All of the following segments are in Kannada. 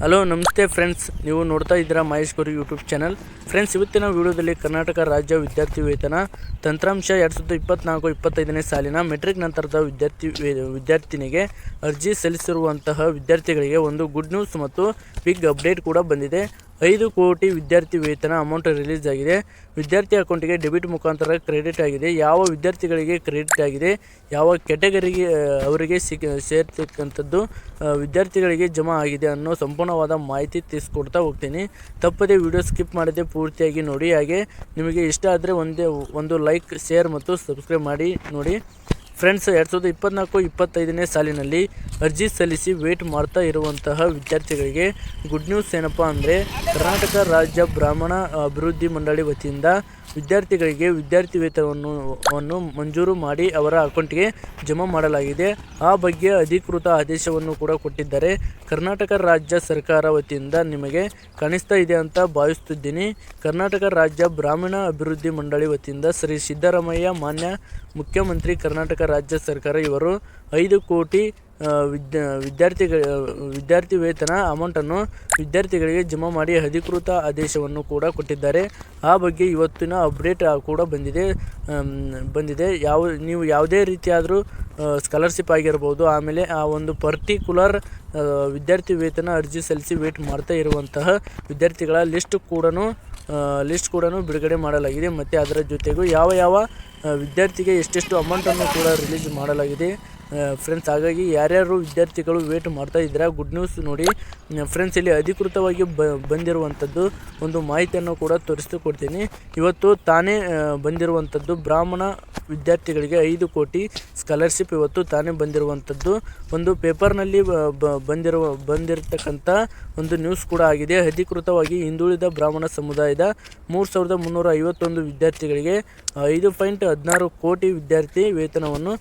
ಹಲೋ, ನಮಸ್ತೆ ಫ್ರೆಂಡ್ಸ್. ನೀವು ನೋಡ್ತಾ ಇದ್ದೀರಾ Mahesh Guru YouTube channel. Friends, ಇವತ್ತಿನ ವಿಡಿಯೋದಲ್ಲಿ ಕರ್ನಾಟಕ ರಾಜ್ಯ ವಿದ್ಯಾರ್ಥಿ ವೇತನ ತಂತ್ರಾಂಶ ಎರಡು ಸಾವಿರದ ಇಪ್ಪತ್ನಾಲ್ಕು ಇಪ್ಪತ್ತೈದನೇ ಸಾಲಿನ ಮೆಟ್ರಿಕ್ ನಂತರದ ವಿದ್ಯಾರ್ಥಿ ವಿದ್ಯಾರ್ಥಿನಿಗೆ ಅರ್ಜಿ ಸಲ್ಲಿಸಿರುವಂತಹ ವಿದ್ಯಾರ್ಥಿಗಳಿಗೆ ಒಂದು ಗುಡ್ ನ್ಯೂಸ್ ಮತ್ತು ಬಿಗ್ ಅಪ್ಡೇಟ್ ಕೂಡ ಬಂದಿದೆ. ಐದು ಕೋಟಿ ವಿದ್ಯಾರ್ಥಿ ವೇತನ ಅಮೌಂಟ್ ರಿಲೀಸ್ ಆಗಿದೆ. ವಿದ್ಯಾರ್ಥಿ ಅಕೌಂಟಿಗೆ ಡೆಬಿಟ್ ಮುಖಾಂತರ ಕ್ರೆಡಿಟ್ ಆಗಿದೆ. ಯಾವ ವಿದ್ಯಾರ್ಥಿಗಳಿಗೆ ಕ್ರೆಡಿಟ್ ಆಗಿದೆ, ಯಾವ ಕೆಟಗರಿಗೆ ಅವರಿಗೆ ಸಿಗ, ಸೇರ್ತಕ್ಕಂಥದ್ದು ವಿದ್ಯಾರ್ಥಿಗಳಿಗೆ ಜಮಾ ಆಗಿದೆ ಅನ್ನೋ ಸಂಪೂರ್ಣವಾದ ಮಾಹಿತಿ ತಿಳಿಸ್ಕೊಡ್ತಾ ಹೋಗ್ತೀನಿ. ತಪ್ಪದೇ ವಿಡಿಯೋ ಸ್ಕಿಪ್ ಮಾಡದೆ ಪೂರ್ತಿಯಾಗಿ ನೋಡಿ. ಹಾಗೆ ನಿಮಗೆ ಇಷ್ಟ ಆದರೆ ಒಂದೇ, ಒಂದು ಲೈಕ್, ಶೇರ್ ಮತ್ತು ಸಬ್ಸ್ಕ್ರೈಬ್ ಮಾಡಿ ನೋಡಿ. ಫ್ರೆಂಡ್ಸ್, ಎರಡು ಸಾವಿರದ ಇಪ್ಪತ್ನಾಲ್ಕು ಇಪ್ಪತ್ತೈದನೇ ಸಾಲಿನಲ್ಲಿ ಅರ್ಜಿ ಸಲ್ಲಿಸಿ ವೇಟ್ ಮಾಡ್ತಾ ಇರುವಂತಹ ವಿದ್ಯಾರ್ಥಿಗಳಿಗೆ ಗುಡ್ ನ್ಯೂಸ್ ಏನಪ್ಪ ಅಂದರೆ ಕರ್ನಾಟಕ ರಾಜ್ಯ ಬ್ರಾಹ್ಮಣ ಅಭಿವೃದ್ಧಿ ಮಂಡಳಿ ವತಿಯಿಂದ ವಿದ್ಯಾರ್ಥಿಗಳಿಗೆ ವಿದ್ಯಾರ್ಥಿ ವೇತನವನ್ನು, ವನ್ನು ಮಂಜೂರು ಮಾಡಿ ಅವರ ಅಕೌಂಟ್ಗೆ ಜಮಾ ಮಾಡಲಾಗಿದೆ. ಆ ಬಗ್ಗೆ ಅಧಿಕೃತ ಆದೇಶವನ್ನು ಕೂಡ ಕೊಟ್ಟಿದ್ದಾರೆ. ಕರ್ನಾಟಕ ರಾಜ್ಯ ಸರ್ಕಾರ ವತಿಯಿಂದ ನಿಮಗೆ ಕಾಣಿಸ್ತಾ ಇದೆ ಅಂತ ಭಾವಿಸುತ್ತಿದ್ದೀನಿ ಕರ್ನಾಟಕ ರಾಜ್ಯ ಬ್ರಾಹ್ಮಣ ಅಭಿವೃದ್ಧಿ ಮಂಡಳಿ ವತಿಯಿಂದ ಶ್ರೀ ಸಿದ್ದರಾಮಯ್ಯ, ಮಾನ್ಯ ಮುಖ್ಯಮಂತ್ರಿ ಕರ್ನಾಟಕ ರಾಜ್ಯ ಸರ್ಕಾರ ಇವರು ಐದು ಕೋಟಿ ವಿದ್ಯಾ, ವಿದ್ಯಾರ್ಥಿಗಳ ವಿದ್ಯಾರ್ಥಿ ವೇತನ ಅಮೌಂಟನ್ನು ವಿದ್ಯಾರ್ಥಿಗಳಿಗೆ ಜಮಾ ಮಾಡಿ ಅಧಿಕೃತ ಆದೇಶವನ್ನು ಕೂಡ ಕೊಟ್ಟಿದ್ದಾರೆ. ಆ ಬಗ್ಗೆ ಇವತ್ತಿನ ಅಪ್ಡೇಟ್ ಕೂಡ ಬಂದಿದೆ. ಬಂದಿದೆ. ಯಾವ, ನೀವು ಯಾವುದೇ ರೀತಿಯಾದರೂ ಸ್ಕಾಲರ್ಶಿಪ್ ಆಗಿರ್ಬೋದು, ಆಮೇಲೆ ಆ ಒಂದು ಪರ್ಟಿಕ್ಯುಲರ್ ವಿದ್ಯಾರ್ಥಿ ವೇತನ ಅರ್ಜಿ ಸಲ್ಲಿಸಿ ವೇಟ್ ಮಾಡ್ತಾ ಇರುವಂತಹ ವಿದ್ಯಾರ್ಥಿಗಳ ಲಿಸ್ಟ್ ಕೂಡ ಲಿಸ್ಟ್ ಕೂಡ ಬಿಡುಗಡೆ ಮಾಡಲಾಗಿದೆ. ಮತ್ತು ಅದರ ಜೊತೆಗೂ ಯಾವ ಯಾವ ವಿದ್ಯಾರ್ಥಿಗೆ ಎಷ್ಟೆಷ್ಟು ಅಮೌಂಟನ್ನು ಕೂಡ ರಿಲೀಸ್ ಮಾಡಲಾಗಿದೆ. ಫ್ರೆಂಡ್ಸ್ ಹಾಗಾಗಿ ಯಾರ್ಯಾರು ವಿದ್ಯಾರ್ಥಿಗಳು ವೇಟ್ ಮಾಡ್ತಾ ಇದ್ದೀರಾ ಗುಡ್ ನ್ಯೂಸ್ ನೋಡಿ ಫ್ರೆಂಡ್ಸ್ ಇಲ್ಲಿ ಅಧಿಕೃತವಾಗಿ ಬ ಬಂದಿರುವಂಥದ್ದು ಒಂದು ಮಾಹಿತಿಯನ್ನು ಕೂಡ ತೋರಿಸಿಕೊಡ್ತೀನಿ ಇವತ್ತು ತಾನೇ ಬಂದಿರುವಂಥದ್ದು ಬ್ರಾಹ್ಮಣ ವಿದ್ಯಾರ್ಥಿಗಳಿಗೆ ಐದು ಕೋಟಿ ಸ್ಕಾಲರ್ಶಿಪ್ ಇವತ್ತು ತಾನೇ ಬಂದಿರುವಂಥದ್ದು ಒಂದು ಪೇಪರ್ನಲ್ಲಿ ಬಂದಿರುವ ಬಂದಿರತಕ್ಕಂಥ ಒಂದು ನ್ಯೂಸ್ ಕೂಡ ಆಗಿದೆ. ಅಧಿಕೃತವಾಗಿ ಹಿಂದುಳಿದ ಬ್ರಾಹ್ಮಣ ಸಮುದಾಯದ ಮೂರು ಸಾವಿರದ ಮುನ್ನೂರ ಐವತ್ತೊಂದು ವಿದ್ಯಾರ್ಥಿಗಳಿಗೆ ಐದು ಪಾಯಿಂಟ್ ಹದಿನಾರು ಕೋಟಿ ವಿದ್ಯಾರ್ಥಿ ವೇತನವನ್ನು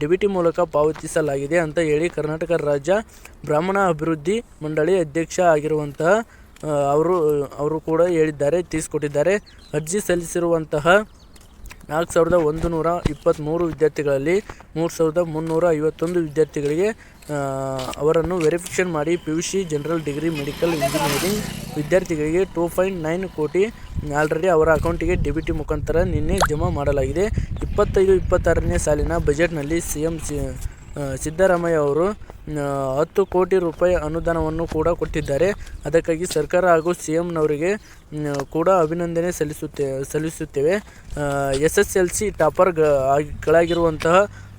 ಡಿಬಿಟಿ ಮೂಲಕ ಪಾವತಿಸಲಾಗಿದೆ ಅಂತ ಹೇಳಿ ಕರ್ನಾಟಕ ರಾಜ್ಯ ಬ್ರಾಹ್ಮಣ ಅಭಿವೃದ್ಧಿ ಮಂಡಳಿ ಅಧ್ಯಕ್ಷ ಆಗಿರುವಂತಹ ಅವರು ಅವರು ಕೂಡ ಹೇಳಿದ್ದಾರೆ ತಿಳಿಸ್ಕೊಟ್ಟಿದ್ದಾರೆ ಅರ್ಜಿ ಸಲ್ಲಿಸಿರುವಂತಹ ನಾಲ್ಕು ಸಾವಿರದ ಒಂದು ನೂರ ಇಪ್ಪತ್ತ್ಮೂರು ವಿದ್ಯಾರ್ಥಿಗಳಲ್ಲಿ ಮೂರು ಸಾವಿರದ ಮುನ್ನೂರ ಐವತ್ತೊಂದು ವಿದ್ಯಾರ್ಥಿಗಳಿಗೆ ಅವರನ್ನು ವೆರಿಫಿಕೇಷನ್ ಮಾಡಿ P U C general degree medical engineering ವಿದ್ಯಾರ್ಥಿಗಳಿಗೆ ಟೂ ಪಾಯಿಂಟ್ ನೈನ್ ಕೋಟಿ ಆಲ್ರೆಡಿ ಅವರ ಅಕೌಂಟಿಗೆ ಡೆಬಿಟಿ ಮುಖಾಂತರ ನಿನ್ನೆ ಜಮಾ ಮಾಡಲಾಗಿದೆ. ಇಪ್ಪತ್ತೈದು, ಇಪ್ಪತ್ತಾರನೇ ಸಾಲಿನ ಬಜೆಟ್ನಲ್ಲಿ ಸಿ ಎಂ ಸಿದ್ದರಾಮಯ್ಯ ಅವರು ಹತ್ತು ಕೋಟಿ ರೂಪಾಯಿ ಅನುದಾನವನ್ನು ಕೂಡ ಕೊಟ್ಟಿದ್ದಾರೆ. ಅದಕ್ಕಾಗಿ ಸರ್ಕಾರ ಹಾಗೂ ಸಿ ಎಂನವರಿಗೆ ಕೂಡ ಅಭಿನಂದನೆ ಸಲ್ಲಿಸುತ್ತೆ, ಸಲ್ಲಿಸುತ್ತೇವೆ. ಎಸ್ ಎಸ್ ಎಲ್ ಸಿ ಟಾಪರ್ಗಳಾಗಿರುವಂತಹ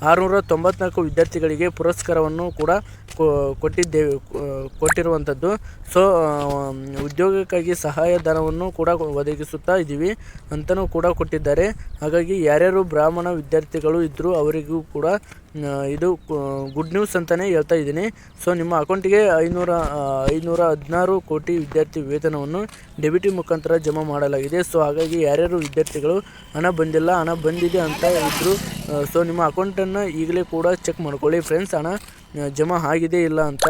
ಆರುನೂರ ತೊಂಬತ್ನಾಲ್ಕು ವಿದ್ಯಾರ್ಥಿಗಳಿಗೆ ಪುರಸ್ಕಾರವನ್ನು ಕೂಡ ಕೊಟ್ಟಿದ್ದೇವೆ ಕೊಟ್ಟಿರುವಂಥದ್ದು. ಸೊ ಉದ್ಯೋಗಕ್ಕಾಗಿ ಸಹಾಯಧನವನ್ನು ಕೂಡ ಒದಗಿಸುತ್ತಾ ಇದ್ದೀವಿ. ಅಂತಲೂ ಕೂಡ ಕೊಟ್ಟಿದ್ದಾರೆ. ಹಾಗಾಗಿ ಯಾರ್ಯಾರು ಬ್ರಾಹ್ಮಣ ವಿದ್ಯಾರ್ಥಿಗಳು ಇದ್ದರೂ ಅವರಿಗೂ ಕೂಡ ಇದು ಗುಡ್ ನ್ಯೂಸ್ ಅಂತಲೇ ಹೇಳ್ತಾ ಇದ್ದೀನಿ. ಸೊ ನಿಮ್ಮ ಅಕೌಂಟಿಗೆ ಐನೂರ ಐನೂರ ಹದಿನಾರು ಕೋಟಿ ವಿದ್ಯಾರ್ಥಿ ವೇತನವನ್ನು ಡೆಬಿಟಿ ಮುಖಾಂತರ ಜಮಾ ಮಾಡಲಾಗಿದೆ. ಸೊ ಹಾಗಾಗಿ ಯಾರ್ಯಾರು ವಿದ್ಯಾರ್ಥಿಗಳು ಹಣ ಬಂದಿಲ್ಲ, ಹಣ ಬಂದಿದೆ ಅಂತ ಇದ್ದರು ಸೊ ನಿಮ್ಮ ಅಕೌಂಟನ್ನು ಈಗಲೇ ಕೂಡ ಚೆಕ್ ಮಾಡ್ಕೊಳ್ಳಿ. ಫ್ರೆಂಡ್ಸ್ ಹಣ ಜಮಾ ಆಗಿದೆ ಇಲ್ಲ ಅಂತ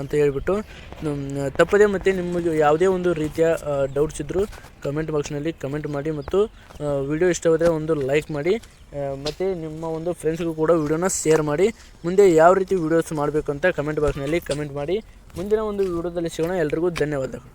ಅಂತ ಹೇಳ್ಬಿಟ್ಟು ತಪ್ಪದೆ ಮತ್ತು ನಿಮಗೆ ಯಾವುದೇ ಒಂದು ರೀತಿಯ ಡೌಟ್ಸ್ ಇದ್ದರೂ ಕಮೆಂಟ್ ಬಾಕ್ಸ್ನಲ್ಲಿ ಕಮೆಂಟ್ ಮಾಡಿ ಮತ್ತು ವಿಡಿಯೋ ಇಷ್ಟವಾದರೆ ಒಂದು ಲೈಕ್ ಮಾಡಿ ಮತ್ತು ನಿಮ್ಮ ಒಂದು ಫ್ರೆಂಡ್ಸ್ಗೂ ಕೂಡ ವಿಡಿಯೋನ ಶೇರ್ ಮಾಡಿ, ಮುಂದೆ ಯಾವ ರೀತಿ ವಿಡಿಯೋಸ್ ಮಾಡಬೇಕು ಅಂತ ಕಮೆಂಟ್ ಬಾಕ್ಸ್ನಲ್ಲಿ ಕಮೆಂಟ್ ಮಾಡಿ, ಮುಂದಿನ ಒಂದು ವಿಡಿಯೋದಲ್ಲಿ ಸಿಗೋಣ. ಎಲ್ರಿಗೂ ಧನ್ಯವಾದಗಳು.